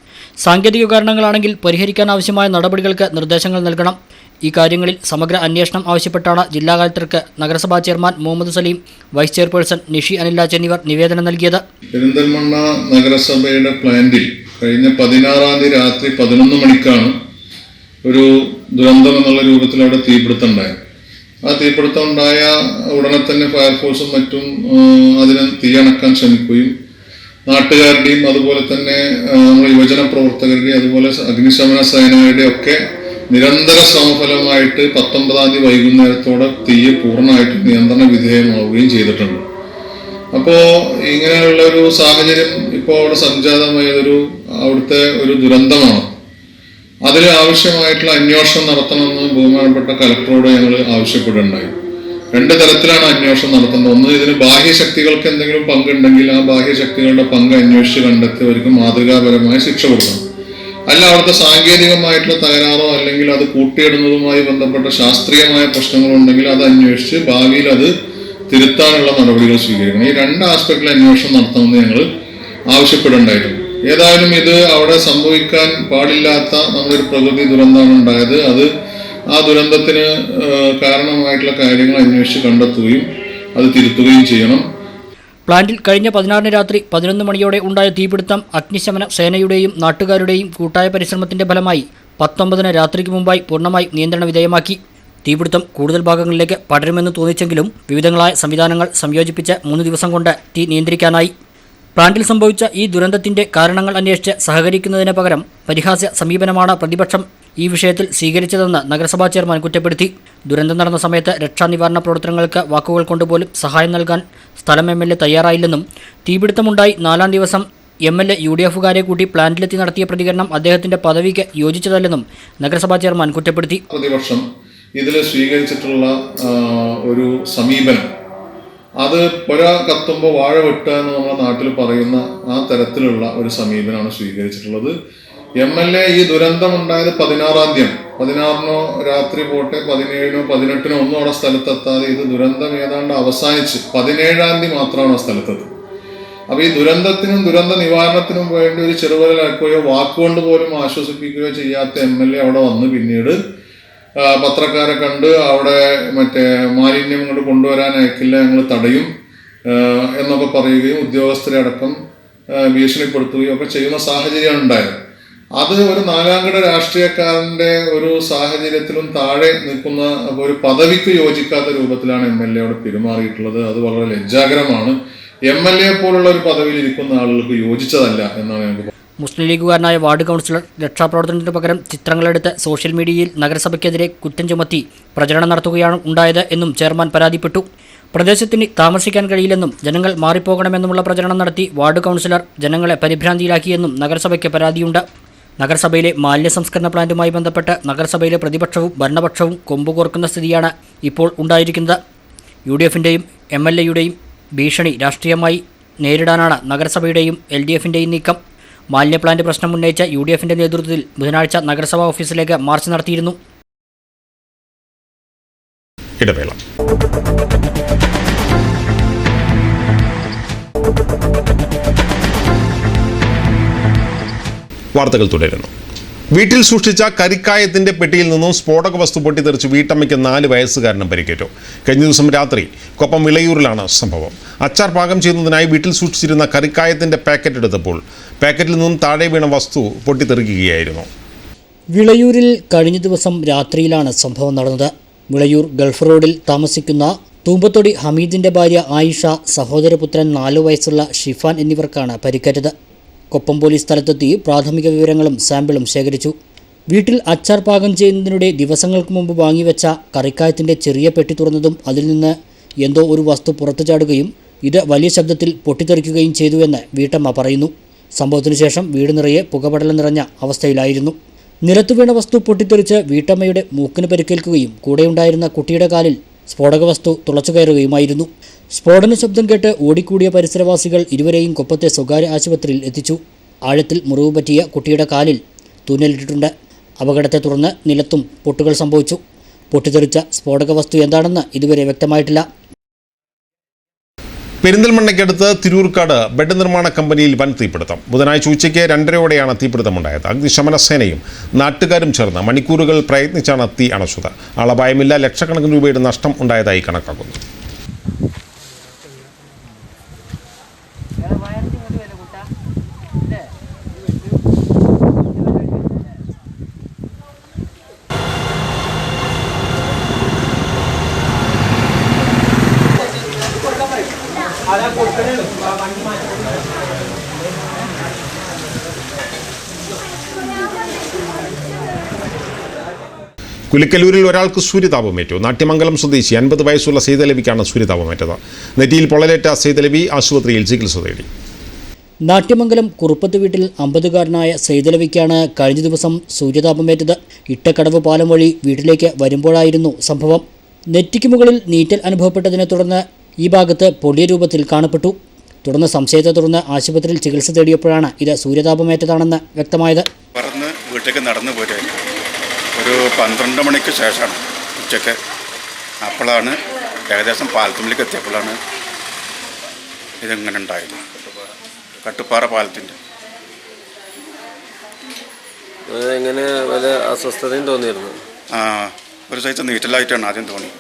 സാങ്കേതിക കാരണങ്ങളാണെങ്കിൽ പരിഹരിക്കാനാവശ്യമായ നടപടികൾക്ക് നിർദ്ദേശങ്ങൾ നൽകണം. ഈ കാര്യങ്ങളിൽ സമഗ്ര അന്വേഷണം ആവശ്യപ്പെട്ടാണ് ജില്ലാ കലക്ടർക്ക് നഗരസഭാ chairman Muhammad Saleem vice chairperson Nishi Anilaj എന്നിവർ നിവേദനം നൽകിയത്. പെരിന്തൽമണ്ണ നഗരസഭയുടെ പ്ലാന്റിൽ കഴിഞ്ഞ പതിനാറാം തീയതി രാത്രി പതിനൊന്ന് മണിക്കാണ് ഒരു ദുരന്തം എന്നുള്ള രൂപത്തിൽ അവിടെ തീപിടുത്തം ഉണ്ടായത്. ആ തീപിടുത്തം ഉണ്ടായ ഉടനെ തന്നെ ഫയർഫോഴ്സും മറ്റും അതിനെ തീയണക്കാൻ ശ്രമിക്കുകയും നാട്ടുകാരുടെയും അതുപോലെ തന്നെ നമ്മുടെ യുവജന പ്രവർത്തകരുടെയും അതുപോലെ അഗ്നിശമന സേനയുടെ ഒക്കെ നിരന്തര ശ്രമഫലമായിട്ട് പത്തൊമ്പതാം തീയതി വൈകുന്നേരത്തോടെ തീ പൂർണമായിട്ട് നിയന്ത്രണ വിധേയമാവുകയും ചെയ്തിട്ടുണ്ട്. അപ്പോൾ ഇങ്ങനെയുള്ള ഒരു സാഹചര്യം ഇപ്പോൾ അവിടെ സംജാതമായതൊരു അവിടുത്തെ ഒരു ദുരന്തമാണ്. അതിന് ആവശ്യമായിട്ടുള്ള അന്വേഷണം നടത്തണമെന്ന് ബഹുമാനപ്പെട്ട കലക്ടറോട് ഞങ്ങൾ ആവശ്യപ്പെടുകയുണ്ടായി. രണ്ട് തരത്തിലാണ് അന്വേഷണം നടത്തുന്നത്. ഒന്ന് ഇതിന് ബാഹ്യശക്തികൾക്ക് എന്തെങ്കിലും പങ്കുണ്ടെങ്കിൽ ആ ബാഹ്യശക്തികളുടെ പങ്ക് അന്വേഷിച്ച് കണ്ടെത്തി അവർക്ക് മാതൃകാപരമായ ശിക്ഷ കൊടുക്കണം. അല്ല അവിടുത്തെ സാങ്കേതികമായിട്ടുള്ള തകരാറോ അല്ലെങ്കിൽ അത് കൂട്ടിയിടുന്നതുമായി ബന്ധപ്പെട്ട ശാസ്ത്രീയമായ പ്രശ്നങ്ങളുണ്ടെങ്കിൽ അത് അന്വേഷിച്ച് ഭാവിയിൽ അത് തിരുത്താനുള്ള നടപടികൾ സ്വീകരിക്കണം. ഈ രണ്ട് ആസ്പെക്റ്റിൽ അന്വേഷണം നടത്തണമെന്ന് ഞങ്ങൾ ആവശ്യപ്പെടുണ്ടായിരുന്നു. ഏതായാലും ഇത് അവിടെ സംഭവിക്കാൻ പാടില്ലാത്ത നമ്മളൊരു പ്രകൃതി ദുരന്തമാണ് ഉണ്ടായത്. അത് ആ ദുരന്തത്തിന് കാരണമായിട്ടുള്ള കാര്യങ്ങൾ അന്വേഷിച്ച് കണ്ടെത്തുകയും അത് തിരുത്തുകയും ചെയ്യണം. പ്ലാന്റിൽ കഴിഞ്ഞ പതിനാറിന് രാത്രി പതിനൊന്ന് മണിയോടെ ഉണ്ടായ തീപിടുത്തം അഗ്നിശമന സേനയുടെയും നാട്ടുകാരുടെയും കൂട്ടായ പരിശ്രമത്തിന്റെ ഫലമായി പത്തൊമ്പതിന് രാത്രിക്ക് മുമ്പായി പൂർണമായി നിയന്ത്രണ വിധേയമാക്കി. തീപിടുത്തം കൂടുതൽ ഭാഗങ്ങളിലേക്ക് പടരുമെന്ന് തോന്നിച്ചെങ്കിലും വിവിധങ്ങളായ സംവിധാനങ്ങൾ സംയോജിപ്പിച്ച് മൂന്ന് ദിവസം കൊണ്ട് തീ നിയന്ത്രിക്കാനായി. പ്ലാന്റിൽ സംഭവിച്ച ഈ ദുരന്തത്തിന്റെ കാരണങ്ങൾ അന്വേഷിച്ച് സഹകരിക്കുന്നതിന് പകരം പരിഹാസ്യ സമീപനമാണ് പ്രതിപക്ഷം ഈ വിഷയത്തിൽ സ്വീകരിച്ചതെന്ന് നഗരസഭാ ചെയർമാൻ കുറ്റപ്പെടുത്തി. ദുരന്തം നടന്ന സമയത്ത് രക്ഷാനിവാരണ പ്രവർത്തനങ്ങൾക്ക് വാക്കുകൾ കൊണ്ടുപോലും സഹായം നൽകാൻ സ്ഥലം എം എൽ എ തയ്യാറായില്ലെന്നും തീപിടുത്തമുണ്ടായി നാലാം ദിവസം M L A U D എഫുകാരെ കൂട്ടി പ്ലാന്റിലെത്തി നടത്തിയ പ്രതികരണം അദ്ദേഹത്തിന്റെ പദവിക്ക് യോജിച്ചതല്ലെന്നും നഗരസഭാ ചെയർമാൻ കുറ്റപ്പെടുത്തി. പ്രതിപക്ഷം ഇതിൽ സ്വീകരിച്ചിട്ടുള്ള ഒരു സമീപനം അത് പുഴ കത്തുമ്പോൾ വാഴ വെട്ടുക എന്ന് നമ്മുടെ നാട്ടിൽ പറയുന്ന ആ തരത്തിലുള്ള ഒരു സമീപനമാണ് സ്വീകരിച്ചിട്ടുള്ളത്. എം എൽ എ ഈ ദുരന്തം ഉണ്ടായത് പതിനാറാം തീയതി. പതിനാറിനോ രാത്രി പോട്ടെ പതിനേഴിനോ പതിനെട്ടിനോ ഒന്നും അവിടെ സ്ഥലത്തെത്താതെ ഇത് ദുരന്തം ഏതാണ്ട് അവസാനിച്ച് പതിനേഴാം തീയതി മാത്രമാണ് ആ സ്ഥലത്തെത്തുന്നത് അപ്പൊ ഈ ദുരന്തത്തിനും ദുരന്ത നിവാരണത്തിനും വേണ്ടി ഒരു ചെറുപരലാക്കുകയോ വാക്കുകൊണ്ട് പോലും ആശ്വസിപ്പിക്കുകയോ ചെയ്യാത്ത എം എൽ എ അവിടെ വന്ന് പിന്നീട് പത്രക്കാരെ കണ്ട് അവിടെ മറ്റേ മാലിന്യം ഇങ്ങോട്ട് കൊണ്ടുവരാൻ അയക്കില്ല ഞങ്ങൾ തടയും എന്നൊക്കെ പറയുകയും ഉദ്യോഗസ്ഥരെ അടക്കം ഭീഷണിപ്പെടുത്തുകയും ഒക്കെ ചെയ്യുന്ന സാഹചര്യമാണ് ഉണ്ടായത്. അത് ഒരു നാലാംകിട രാഷ്ട്രീയക്കാരന്റെ ഒരു സാഹചര്യത്തിലും താഴെ നിൽക്കുന്ന ഒരു പദവിക്ക് യോജിക്കാത്ത രൂപത്തിലാണ് എം എൽ എ അവിടെ പെരുമാറിയിട്ടുള്ളത്. അത് വളരെ ലജ്ജാകരമാണ്. എം എൽ എ പോലുള്ള ഒരു പദവിയിൽ ഇരിക്കുന്ന ആളുകൾക്ക് യോജിച്ചതല്ല എന്നാണ് ഞങ്ങൾക്ക് മുസ്ലിം ലീഗുകാരനായ വാർഡ് കൗൺസിലർ രക്ഷാപ്രവർത്തനത്തിന് പകരം ചിത്രങ്ങളെടുത്ത് സോഷ്യൽ മീഡിയയിൽ നഗരസഭയ്ക്കെതിരെ കുറ്റം ചുമത്തി പ്രചരണം നടത്തുകയാണ് ഉണ്ടായത് എന്നും ചെയർമാൻ പരാതിപ്പെട്ടു. പ്രദേശത്തിന് താമസിക്കാൻ കഴിയില്ലെന്നും ജനങ്ങൾ മാറിപ്പോകണമെന്നുമുള്ള പ്രചരണം നടത്തി വാർഡ് കൗൺസിലർ ജനങ്ങളെ പരിഭ്രാന്തിയിലാക്കിയെന്നും നഗരസഭയ്ക്ക് പരാതിയുണ്ട്. നഗരസഭയിലെ മാലിന്യ സംസ്കരണ പ്ലാന്റുമായി ബന്ധപ്പെട്ട് നഗരസഭയിലെ പ്രതിപക്ഷവും ഭരണപക്ഷവും കൊമ്പുകോർക്കുന്ന സ്ഥിതിയാണ് ഇപ്പോൾ ഉണ്ടായിരിക്കുന്നത്. യു ഡി എഫിന്റെയും എം എൽ എയുടെയും ഭീഷണി രാഷ്ട്രീയമായി നേരിടാനാണ് നഗരസഭയുടെയും എൽ ഡി എഫിന്റെയും നീക്കം. മാലിന്യ പ്ലാന്റ് പ്രശ്നം ഉന്നയിച്ച യു ഡി എഫിന്റെ നേതൃത്വത്തിൽ ബുധനാഴ്ച നഗരസഭാ ഓഫീസിലേക്ക് മാർച്ച് നടത്തിയിരുന്നു. വാർത്തകൾ തുടരുന്നു. വീട്ടിൽ സൂക്ഷിച്ച കരിക്കായത്തിന്റെ പെട്ടിയിൽ നിന്നും സ്ഫോടക വസ്തു പൊട്ടിത്തെറിച്ച് വീട്ടമ്മയ്ക്ക് നാല് വയസ്സുകാരനും പരിക്കേറ്റു. കഴിഞ്ഞ ദിവസം രാത്രി കൊപ്പം വിളയൂരിലാണ് സംഭവം. അച്ചാർ പാകം ചെയ്യുന്നതിനായി വീട്ടിൽ സൂക്ഷിച്ചിരുന്ന കരിക്കായത്തിന്റെ പാക്കറ്റ് എടുത്തപ്പോൾ പാക്കറ്റിൽ നിന്നും താഴെ വീണ വസ്തു പൊട്ടിത്തെറിക്കുകയായിരുന്നു. വിളയൂരിൽ കഴിഞ്ഞ ദിവസം രാത്രിയിലാണ് സംഭവം നടന്നത്. വിളയൂർ ഗൾഫ് റോഡിൽ താമസിക്കുന്ന തൂമ്പത്തൊടി ഹമീദിന്റെ ഭാര്യ ആയിഷ സഹോദരപുത്രൻ നാലു വയസ്സുള്ള ഷിഫാൻ എന്നിവർക്കാണ് പരിക്കേറ്റത്. കൊപ്പം പോലീസ് സ്ഥലത്തെത്തി പ്രാഥമിക വിവരങ്ങളും സാമ്പിളും ശേഖരിച്ചു. വീട്ടിൽ അച്ചാർ പാകം ചെയ്യുന്നതിനിടെ ദിവസങ്ങൾക്ക് മുമ്പ് വാങ്ങിവെച്ച കറിക്കായത്തിന്റെ ചെറിയ പെട്ടി തുറന്നതും അതിൽ നിന്ന് എന്തോ ഒരു വസ്തു പുറത്തു ചാടുകയും ഇത് വലിയ ശബ്ദത്തിൽ പൊട്ടിത്തെറിക്കുകയും ചെയ്തുവെന്ന് വീട്ടമ്മ പറയുന്നു. സംഭവത്തിനു ശേഷം വീട് നിറയെ പുകപടലം നിറഞ്ഞ അവസ്ഥയിലായിരുന്നു. നിലത്തു വീണ വസ്തു പൊട്ടിത്തെറിച്ച് വീട്ടമ്മയുടെ മൂക്കിന് പരിക്കേൽക്കുകയും കൂടെയുണ്ടായിരുന്ന കുട്ടിയുടെ കാലിൽ സ്ഫോടക വസ്തു തുളച്ചു കയറുകയുമായിരുന്നു. സ്ഫോടന ശബ്ദം കേട്ട് ഓടിക്കൂടിയ പരിസരവാസികൾ ഇരുവരെയും കൊപ്പത്തെ സ്വകാര്യ ആശുപത്രിയിൽ എത്തിച്ചു. ആഴത്തിൽ മുറിവ് പറ്റിയ കുട്ടിയുടെ കാലിൽ തുന്നലിട്ടിട്ടുണ്ട് അപകടത്തെ തുടർന്ന് നിലത്തും പൊട്ടുകൾ സംഭവിച്ചു. പൊട്ടിത്തെറിച്ച സ്ഫോടക വസ്തു എന്താണെന്ന് ഇതുവരെ വ്യക്തമായിട്ടില്ല. പെരിന്തൽമണ്ണയ്ക്കടുത്ത് തിരൂർക്കാട് ബെഡ് നിർമ്മാണ കമ്പനിയിൽ വൻ തീപിടുത്തം. ബുധനാഴ്ച ഉച്ചയ്ക്ക് രണ്ടരയോടെയാണ് തീപിടുത്തമുണ്ടായത്. അഗ്നിശമന സേനയും നാട്ടുകാരും ചേർന്ന് മണിക്കൂറുകൾ പ്രയത്നിച്ചാണ് തീ അണച്ചത്. ആളപായമില്ല ലക്ഷക്കണക്കിന് രൂപയുടെ നഷ്ടം ഉണ്ടായതായി കണക്കാക്കുന്നു. കുലിക്കല്ലൂരിൽ ഒരാൾക്ക് സൂര്യതാപമേറ്റു. നാട്യമംഗലം സ്വദേശി അൻപത് വയസ്സുള്ള സീതലവിക്കാണ് സൂര്യതാപമേറ്റത്. നെറ്റിയിൽ പൊള്ളലേറ്റ സീതലവി ആശുപത്രിയിൽ ചികിത്സ തേടി. നാട്യമംഗലം കുറുപ്പത്ത് വീട്ടിൽ അമ്പതുകാരനായ സൈതലവിക്കാണ് കഴിഞ്ഞ ദിവസം സൂര്യതാപമേറ്റത്. ഇട്ടക്കടവ് പാലം വഴി വീട്ടിലേക്ക് വരുമ്പോഴായിരുന്നു സംഭവം. നെറ്റിക്ക് മുകളിൽ നീറ്റൽ അനുഭവപ്പെട്ടതിനെ തുടർന്ന് ഈ ഭാഗത്ത് പൊടിയ രൂപത്തിൽ കാണപ്പെട്ടു. തുടർന്ന് സംശയത്തെ തുടർന്ന് ആശുപത്രിയിൽ ചികിത്സ തേടിയപ്പോഴാണ് ഇത് സൂര്യതാപമേറ്റതാണെന്ന് വ്യക്തമായത്. പറന്ന് വീട്ടിലേക്ക് നടന്നു ഒരു പന്ത്രണ്ട് മണിക്ക് ശേഷമാണ് ഉച്ചയ്ക്ക്. അപ്പോഴാണ് ഏകദേശം പാലത്തുമ്പിലേക്ക് എത്തിയപ്പോഴാണ് ഇതെങ്ങനെ ഉണ്ടായത് കട്ടുപ്പാറ പാലത്തിന്റെ. എങ്ങനെ വല്ല അസ്വസ്ഥതയും തോന്നിയിരുന്നു? ആ, ഒരു സൈസ് നീറ്റലായിട്ടാണ് ആദ്യം തോന്നി.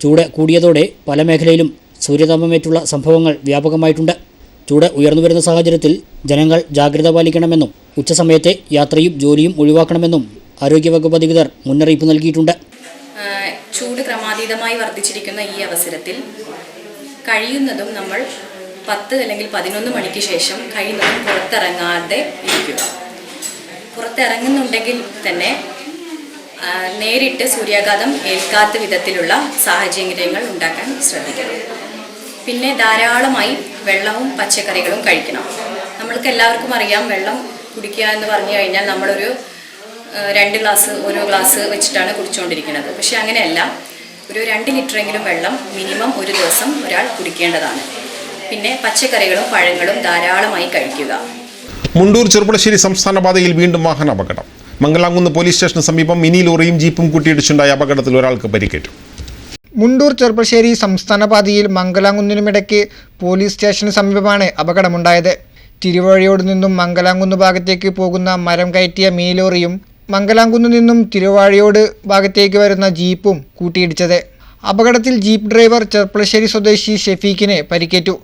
ചൂട് കൂടിയതോടെ പല മേഖലയിലും സൂര്യതാപമേറ്റുള്ള സംഭവങ്ങൾ വ്യാപകമായിട്ടുണ്ട്. ചൂട് ഉയർന്നു വരുന്ന സാഹചര്യത്തിൽ ജനങ്ങൾ ജാഗ്രത പാലിക്കണമെന്നും ഉച്ചസമയത്തെ യാത്രയും ജോലിയും ഒഴിവാക്കണമെന്നും ആരോഗ്യവകുപ്പ് അധികൃതർ മുന്നറിയിപ്പ് നൽകിയിട്ടുണ്ട്. ചൂട് ക്രമാതീതമായി വർദ്ധിച്ചിരിക്കുന്ന ഈ അവസരത്തിൽ കഴിയുന്നതും നമ്മൾ പത്ത് അല്ലെങ്കിൽ പതിനൊന്ന് മണിക്ക് ശേഷം കഴിയുന്നതും പുറത്തിറങ്ങാതെ ഇരിക്കുക. പുറത്തിറങ്ങുന്നുണ്ടെങ്കിൽ തന്നെ നേരിട്ട് സൂര്യാഘാതം ഏൽക്കാത്ത വിധത്തിലുള്ള സാഹചര്യങ്ങൾ ഉണ്ടാക്കാൻ ശ്രദ്ധിക്കണം. പിന്നെ ധാരാളമായി വെള്ളവും പച്ചക്കറികളും കഴിക്കണം. നമ്മൾക്ക് എല്ലാവർക്കും അറിയാം വെള്ളം കുടിക്കുക എന്ന് പറഞ്ഞു കഴിഞ്ഞാൽ നമ്മളൊരു രണ്ട് ഗ്ലാസ് ഓരോ ഗ്ലാസ് വെച്ചിട്ടാണ് കുടിച്ചുകൊണ്ടിരിക്കുന്നത്. പക്ഷേ അങ്ങനെയല്ല. ഒരു രണ്ട് ലിറ്ററെങ്കിലും വെള്ളം മിനിമം ഒരു ദിവസം ഒരാൾ കുടിക്കേണ്ടതാണ്. പിന്നെ പച്ചക്കറികളും പഴങ്ങളും ധാരാളമായി കഴിക്കുക. മുണ്ടൂർ ചെറുപ്പുളശ്ശേരി സംസ്ഥാന പാതയിൽ വീണ്ടും വാഹന അപകടം മംഗലാംകുന്ന് പോലീസ് സ്റ്റേഷന് സമീപം മിനി ലോറിയും ജീപ്പും കൂട്ടിയിടിച്ചുണ്ടായ അപകടത്തിൽ ഒരാൾക്ക് പരിക്കേറ്റു. മുണ്ടൂർ ചെറുപ്പശ്ശേരി സംസ്ഥാന പാതയിൽ മംഗലാംകുന്നിനുമിടയ്ക്ക് പോലീസ് സ്റ്റേഷന് സമീപമാണ് അപകടമുണ്ടായത്. തിരുവഴിയോട് നിന്നും മംഗലാംകുന്ന് ഭാഗത്തേക്ക് പോകുന്ന മരം കയറ്റിയ മീലോറിയും ലോറിയും മംഗലാംകുന്ന് നിന്നും തിരുവാഴിയോട് ഭാഗത്തേക്ക് വരുന്ന ജീപ്പും കൂട്ടിയിടിച്ചത്. അപകടത്തിൽ ജീപ്പ് ഡ്രൈവർ ചെർപ്പളശ്ശേരി സ്വദേശി ഷെഫീഖിനെ പരിക്കേറ്റു.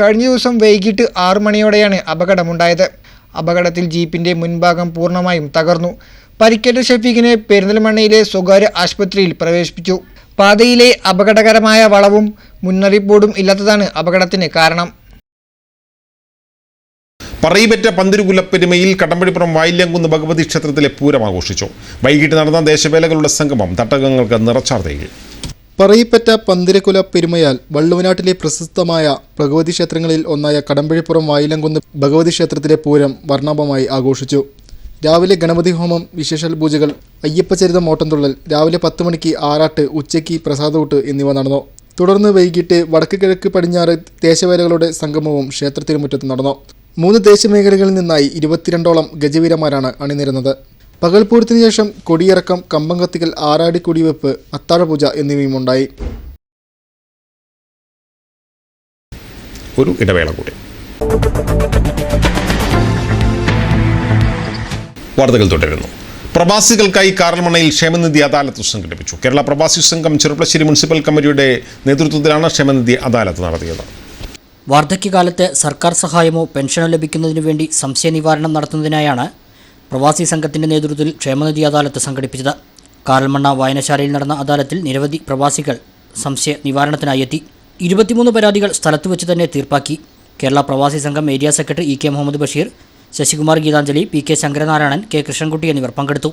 കഴിഞ്ഞ ദിവസം വൈകിട്ട് ആറു മണിയോടെയാണ് അപകടമുണ്ടായത്. അപകടത്തിൽ ജീപ്പിന്റെ മുൻഭാഗം പൂർണമായും തകർന്നു. പരിക്കേറ്റ ഷെഫീഖിനെ പെരിന്തൽമണ്ണയിലെ സ്വകാര്യ ആശുപത്രിയിൽ പ്രവേശിപ്പിച്ചു. പാതയിലെ അപകടകരമായ വളവും മുന്നറിയിപ്പോടും ഇല്ലാത്തതാണ് അപകടത്തിന് കാരണം. പറയിപ്പറ്റ പന്തിരുകുലപ്പെരുമയിൽ കടമ്പഴിപ്പുറം വായില്യംകുന്ന് ഭഗവതി ക്ഷേത്രത്തിലെ പൂരം ആഘോഷിച്ചു. വൈകിട്ട് നടന്ന ദേശവേലകളുടെ സംഗമം തട്ടകങ്ങൾക്ക് നിറച്ചാർത്തേകി പറയിപ്പറ്റ പന്തിരക്കുല പെരുമയാൽ വള്ളുവനാട്ടിലെ പ്രശസ്തമായ ഭഗവതി ക്ഷേത്രങ്ങളിൽ ഒന്നായ കടമ്പഴിപ്പുറം വായിലംകുന്ന് ഭഗവതി ക്ഷേത്രത്തിലെ പൂരം വർണാഭമായി ആഘോഷിച്ചു. രാവിലെ ഗണപതി ഹോമം വിശേഷൽ പൂജകൾ അയ്യപ്പചരിതം ഓട്ടംതുള്ളൽ രാവിലെ പത്ത് മണിക്ക് ആറാട്ട് ഉച്ചയ്ക്ക് പ്രസാദൂട്ട് എന്നിവ നടന്നു. തുടർന്ന് വൈകിട്ട് വടക്ക് കിഴക്ക് പടിഞ്ഞാറ് ദേശവേലകളുടെ സംഗമവും ക്ഷേത്രത്തിനുമുറ്റത്ത് നടന്നു. മൂന്ന് ദേശമേഖലകളിൽ നിന്നായി ഇരുപത്തിരണ്ടോളം ഗജവീരന്മാരാണ് അണിനിരുന്നത്. പകൽപൂരത്തിന് ശേഷം കൊടിയിറക്കം കമ്പം കത്തിക്കൽ ആറാടി കൊടിവെപ്പ് അത്താഴപൂജ എന്നിവയും ഉണ്ടായി ഒരു ഇടവേള കൂടി. വാർത്തകൾ തുടരുന്നു. പ്രവാസികൾക്കായി കാറൽമണ്ണയിൽ ക്ഷേമനിധി അദാലത്ത് സംഘടിപ്പിച്ചു. കേരള പ്രവാസി സംഘം ചെറുപ്പശ്ശേരി മുനിസിപ്പൽ കമ്മിറ്റിയുടെ നേതൃത്വത്തിലാണ് ക്ഷേമനിധി അദാലത്ത് നടത്തിയത്. വാർദ്ധക്യകാലത്ത് സർക്കാർ സഹായമോ പെൻഷനോ ലഭിക്കുന്നതിനു വേണ്ടി സംശയ നിവാരണം നടത്തുന്നതിനായാണ് പ്രവാസി സംഘത്തിന്റെ നേതൃത്വത്തിൽ ക്ഷേമനിധി അദാലത്ത് സംഘടിപ്പിച്ചത്. കാരൽമണ്ണ വായനശാലയിൽ നടന്ന അദാലത്തിൽ നിരവധി പ്രവാസികൾ സംശയ നിവാരണത്തിനായി എത്തി ഇരുപത്തിമൂന്ന് പരാതികൾ സ്ഥലത്ത് വെച്ച് തന്നെ തീർപ്പാക്കി. കേരള പ്രവാസി സംഘം area secretary E K Muhammad Basheer Sasikumar Geethanjali P K Sankaranarayanan K Krishnankutty എന്നിവർ പങ്കെടുത്തു.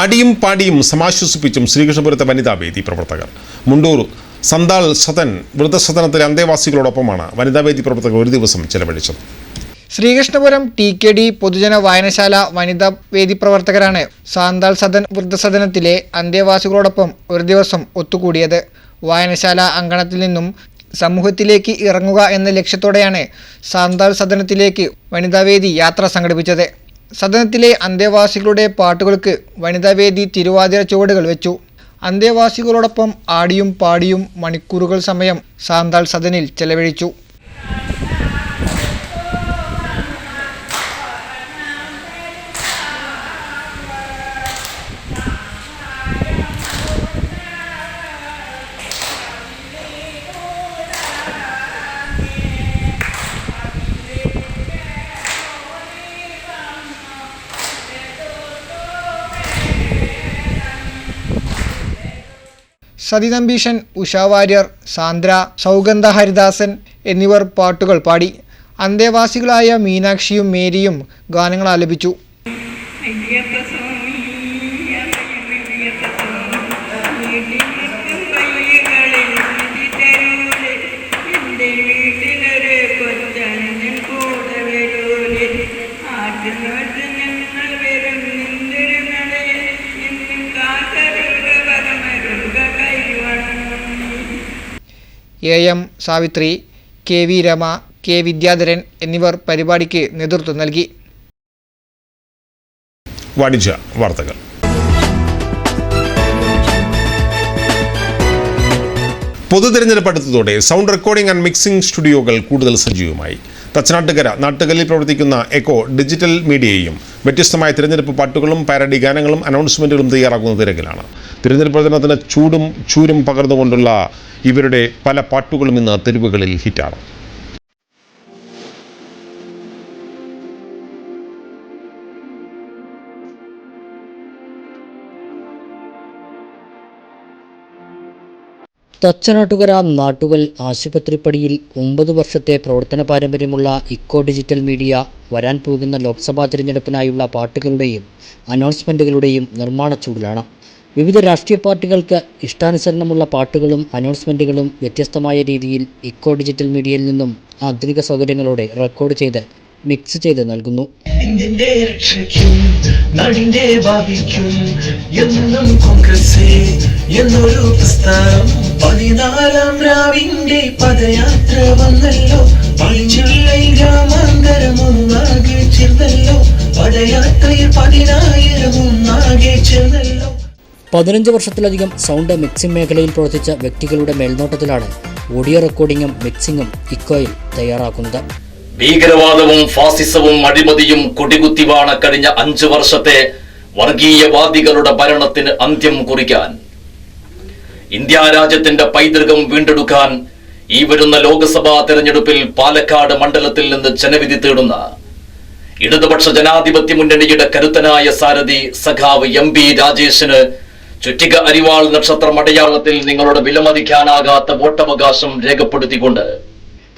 ആടിയും പാടിയും സമാശ്വസിപ്പിച്ചും ശ്രീകൃഷ്ണപുരത്തെ വനിതാ വേദി പ്രവർത്തകർ. മുണ്ടൂർ സന്താൾ സദൻ വൃദ്ധസദനത്തിലെ അന്തേവാസികളോടൊപ്പമാണ് വനിതാ വേദി പ്രവർത്തകർ ഒരു ദിവസം ചെലവഴിച്ചത്. ശ്രീകൃഷ്ണപുരം ടി കെ ഡി പൊതുജന വായനശാല വനിതാ വേദി പ്രവർത്തകരാണ് സാന്താൾ സദൻ വൃദ്ധസദനത്തിലെ അന്തേവാസികളോടൊപ്പം ഒരു ദിവസം ഒത്തുകൂടിയത്. വായനശാല അങ്കണത്തിൽ നിന്നും സമൂഹത്തിലേക്ക് ഇറങ്ങുക എന്ന ലക്ഷ്യത്തോടെയാണ് സാന്താൾ സദനത്തിലേക്ക് വനിതാവേദി യാത്ര സംഘടിപ്പിച്ചത്. സദനത്തിലെ അന്തേവാസികളുടെ പാട്ടുകൾക്ക് വനിതാവേദി തിരുവാതിര ചുവടുകൾ വെച്ചു. അന്തേവാസികളോടൊപ്പം ആടിയും പാടിയും മണിക്കൂറുകൾ സമയം സാന്താൾ സദനിൽ ചെലവഴിച്ചു. സതിനമ്പീഷൻ ഉഷാ വാര്യർ സാന്ദ്ര സൗഗന്ധ ഹരിദാസൻ എന്നിവർ പാട്ടുകൾ പാടി. അന്തേവാസികളായ മീനാക്ഷിയും മേരിയും ഗാനങ്ങൾ ആലപിച്ചു. A M Savithri K V Rama K Vidyadharan എന്നിവർ പരിപാടിക്ക് നേതൃത്വം നൽകി. വാണിജ്യ വാർത്തകൾ. പൊതു തിരഞ്ഞെടുപ്പ് അടുത്തതോടെ സൗണ്ട് റെക്കോർഡിംഗ് ആൻഡ് മിക്സിംഗ് സ്റ്റുഡിയോകൾ കൂടുതൽ സജീവമായി. തച്ചനാട്ടുകര നാട്ടുകല്ലിൽ പ്രവർത്തിക്കുന്ന എക്കോ ഡിജിറ്റൽ മീഡിയയും വ്യത്യസ്തമായ തിരഞ്ഞെടുപ്പ് പാട്ടുകളും പാരഡി ഗാനങ്ങളും അനൗൺസ്മെന്റുകളും തയ്യാറാക്കുന്ന തിരക്കിലാണ്. തിരഞ്ഞെടുപ്പ് പ്രചരണത്തിന് ചൂടും ചൂരും പകർന്നുകൊണ്ടുള്ള ഇവരുടെ പല പാട്ടുകളും ഇന്ന് തെരുവുകളിൽ ഹിറ്റാണ്. തച്ചനാട്ടുകര നാട്ടുകൽ ആശുപത്രിപ്പടിയിൽ ഒമ്പത് വർഷത്തെ പ്രവർത്തന പാരമ്പര്യമുള്ള ഇക്കോ ഡിജിറ്റൽ മീഡിയ വരാൻ പോകുന്ന ലോക്സഭാ തിരഞ്ഞെടുപ്പിനായുള്ള പാട്ടുകളുടെയും അനൗൺസ്മെന്റുകളുടെയും നിർമ്മാണ ചൂടിലാണ്. വിവിധ രാഷ്ട്രീയ പാർട്ടികൾക്ക് ഇഷ്ടാനുസരണമുള്ള പാട്ടുകളും അനൗൺസ്മെന്റുകളും വ്യത്യസ്തമായ രീതിയിൽ ഇക്കോ ഡിജിറ്റൽ മീഡിയയിൽ നിന്നും ആധുനിക സൗകര്യങ്ങളോടെ റെക്കോർഡ് ചെയ്ത് മിക്സ് ചെയ്ത് നൽകുന്നു. എന്നൊരു പ്രസ്ഥാനം. പതിനാലാം രാവിന്റെ പദയാത്ര വന്നല്ലോ. പളിഞ്ചില്ലൈ ഗ്രാമാന്തരം ഒന്നാകെ ചേർന്നല്ലോ പദയാത്രയിൽ പതിനായിരം ഒന്നാകെ ചേർന്നല്ലോ പതിനഞ്ച് വർഷത്തിലധികം സൗണ്ട് മിക്സിംഗ് മേഖലയിൽ പ്രവർത്തിച്ച വ്യക്തികളുടെ മേൽനോട്ടത്തിലാണ് ഓഡിയോ റെക്കോർഡിങ്ങും മിക്സിങ്ങും ഇക്കോയിൽ തയ്യാറാക്കുന്നത്. ഭീകരവാദവും ഫാസിസവും അഴിമതിയും കൊടികുത്തിവാണ കഴിഞ്ഞ അഞ്ചു വർഷത്തെ വർഗീയവാദികളുടെ ഭരണത്തിന് അന്ത്യം കുറിക്കാൻ. ഇന്ത്യ രാജ്യത്തിന്റെ പൈതൃകം വീണ്ടെടുക്കാൻ ഈ വരുന്ന ലോക്സഭാ തെരഞ്ഞെടുപ്പിൽ പാലക്കാട് മണ്ഡലത്തിൽ നിന്ന് ജനവിധി തേടുന്ന ഇടതുപക്ഷ ജനാധിപത്യ മുന്നണിയുടെ കരുത്തനായ സാരഥി സഖാവ് എം പി രാജേഷിന് ചുറ്റിക അരിവാൾ നക്ഷത്രം അടയാളത്തിൽ നിങ്ങളുടെ വിലമതിക്കാനാകാത്ത വോട്ടവകാശം രേഖപ്പെടുത്തിക്കൊണ്ട്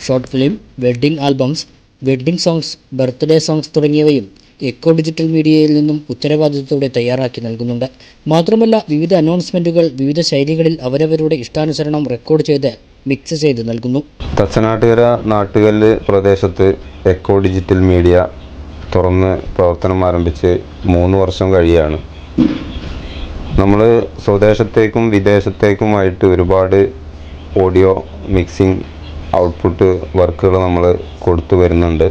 short film wedding albums wedding songs birthday songs തുടങ്ങിയവയും എക്കോ ഡിജിറ്റൽ മീഡിയയിൽ നിന്നും ഉത്തരവാദിത്തത്തോടെ തയ്യാറാക്കി നൽകുന്നുണ്ട്. മാത്രമല്ല വിവിധ അനൗൺസ്മെന്റുകൾ വിവിധ ശൈലികളിൽ അവരവരുടെ ഇഷ്ടാനുസരണം റെക്കോർഡ് ചെയ്ത് മിക്സ് ചെയ്ത് നൽകുന്നു. തച്ചനാട്ടുകര നാട്ടുകല്ല് പ്രദേശത്ത് എക്കോ ഡിജിറ്റൽ മീഡിയ തുറന്ന് പ്രവർത്തനം ആരംഭിച്ച് മൂന്ന് വർഷം കഴിയാണ്. നമ്മൾ സ്വദേശത്തേക്കും വിദേശത്തേക്കുമായിട്ട് ഒരുപാട് ഓഡിയോ മിക്സിംഗ് ഔട്ട്പുട്ട് വർക്കുകൾ നമ്മൾ കൊടുത്തു വരുന്നുണ്ട്.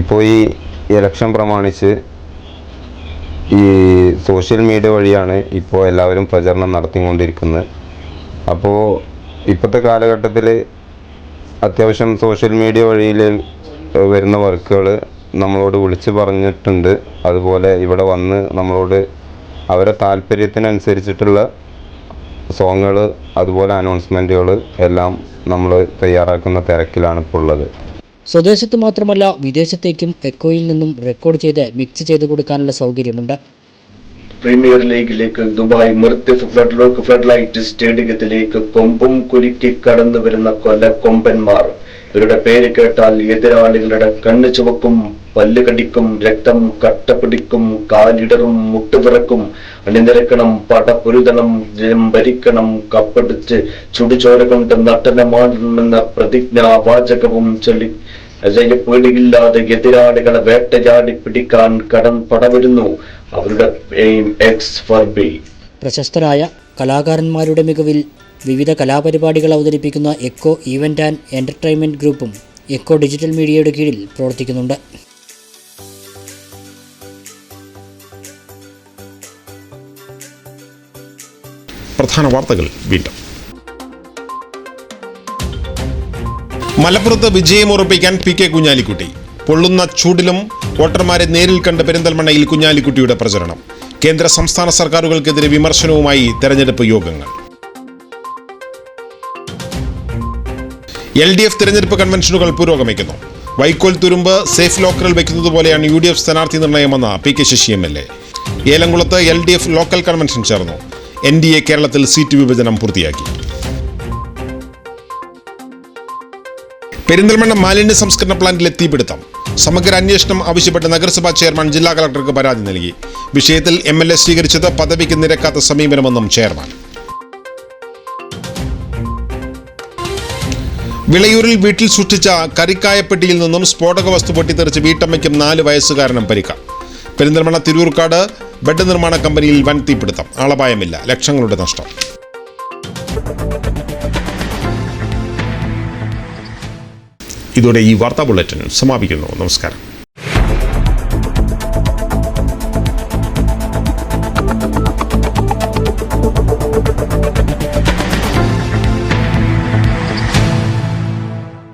ഇപ്പോൾ ഈ ഇലക്ഷൻ പ്രമാണിച്ച് ഈ സോഷ്യൽ മീഡിയ വഴിയാണ് ഇപ്പോൾ എല്ലാവരും പ്രചരണം നടത്തിക്കൊണ്ടിരിക്കുന്നത്. അപ്പോൾ ഇപ്പോഴത്തെ കാലഘട്ടത്തിൽ അത്യാവശ്യം സോഷ്യൽ മീഡിയ വഴിയിൽ വരുന്ന വർക്കുകൾ നമ്മളോട് വിളിച്ചു പറഞ്ഞിട്ടുണ്ട്. അതുപോലെ ഇവിടെ വന്ന് നമ്മളോട് അവരെ താല്പര്യത്തിനനുസരിച്ചിട്ടുള്ള സോങ്ങുകൾ അതുപോലെ അനൗൺസ്മെന്റുകൾ എല്ലാം നമ്മൾ തയ്യാറാക്കുന്ന തിരക്കിലാണ് ഇപ്പോൾ ഉള്ളത്. സ്വദേശത്ത് മാത്രമല്ല വിദേശത്തേക്കും എക്കോയിൽ നിന്നും റെക്കോർഡ് ചെയ്ത് മിക്സ് ചെയ്ത് കൊടുക്കാനുള്ള സൗകര്യമുണ്ട്. പ്രീമിയർ ലീഗിലേക്ക് ദുബായ് മൃത്യു ഫ്ലഡ് ഫ്ലഡ്ലൈറ്റ് സ്റ്റേഡിയത്തിലേക്ക് കൊമ്പും കുലുക്കി കടന്നു വരുന്ന കൊല്ലക്കൊമ്പന്മാർ ഇവരുടെ പേര് കേട്ടാൽ എതിരാളികളുടെ കണ്ണു ചുവക്കും പല്ല് കടിക്കും രക്തം കട്ടപിടിക്കും കാലിടറും മുട്ടുപിറക്കും അണിനിരക്കണം പട പൊരുതണം ഭരിക്കണം കപ്പടിച്ച് ചുടുചോര കൊണ്ട് നട്ടനമാടണമെന്ന പ്രതിജ്ഞാവാചകവും ചൊല്ലി. അജയപ്പേടിയില്ലാതെ എതിരാളികളെ വേട്ടയാടി പിടിക്കാൻ കടൻ പടവരുന്നു അവരുടെ എക്സ് പ്രശസ്തരായ കലാകാരന്മാരുടെ മികവിൽ വിവിധ കലാപരിപാടികൾ അവതരിപ്പിക്കുന്ന എക്കോ ഈവന്റ് ആൻഡ് എന്റർടൈൻമെന്റ് ഗ്രൂപ്പും എക്കോ ഡിജിറ്റൽ മീഡിയയുടെ കീഴിൽ പ്രവർത്തിക്കുന്നുണ്ട്. പ്രധാന വാർത്തകൾ വീണ്ടും. മലപ്പുറത്ത് വിജയം ഉറപ്പിക്കാൻ പി കെ കുഞ്ഞാലിക്കുട്ടി. പൊള്ളുന്ന ചൂടിലും വോട്ടർമാരെ നേരിൽ കണ്ട് പെരിന്തൽമണ്ണയിൽ കുഞ്ഞാലിക്കുട്ടിയുടെ പ്രചരണം. കേന്ദ്ര സംസ്ഥാന സർക്കാരുകൾക്കെതിരെ വിമർശനവുമായി തെരഞ്ഞെടുപ്പ് യോഗങ്ങൾ. എൽ ഡി എഫ് തെരഞ്ഞെടുപ്പ് കൺവെൻഷനുകൾ പുരോഗമിക്കുന്നു. വൈക്കോൽ തുരുമ്പ് സേഫ് ലോക്കറിൽ വയ്ക്കുന്നത് പോലെയാണ് യു ഡി എഫ് സ്ഥാനാർത്ഥി നിർണയമെന്ന് P K Sasi M L A. ഏലംകുളത്ത് L D F local convention ചേർന്നു. എൻ ഡി എ കേരളത്തിൽ സീറ്റ് വിഭജനം പൂർത്തിയാക്കി. പെരിന്തൽമണ്ണ മാലിന്യ സംസ്കരണ പ്ലാന്റിലെ തീപിടുത്തം. സമഗ്ര അന്വേഷണം ആവശ്യപ്പെട്ട് നഗരസഭാ ചെയർമാൻ ജില്ലാ കളക്ടർക്ക് പരാതി നൽകി. വിഷയത്തിൽ എം എൽ എ സ്വീകരിച്ചത് പദവിക്ക് നിരക്കാത്ത സമീപനമെന്നും ചെയർമാൻ. വിളയൂരിൽ വീട്ടിൽ സൂക്ഷിച്ച കറിക്കായപ്പെട്ടിയിൽ നിന്നും സ്ഫോടക വസ്തു പൊട്ടിത്തെറിച്ച് വീട്ടമ്മയ്ക്കും നാല് വയസ്സുകാരനും പരിക്ക. പെരിന്തൽമണ്ണ തിരൂർക്കാട് ബെഡ് നിർമ്മാണ കമ്പനിയിൽ വൻ തീപിടുത്തം ആളപായമില്ല ലക്ഷങ്ങളുടെ നഷ്ടം. ഇതോടെ ഈ വാർത്താ ബുള്ളറ്റിൻ സമാപിക്കുന്നു. നമസ്കാരം.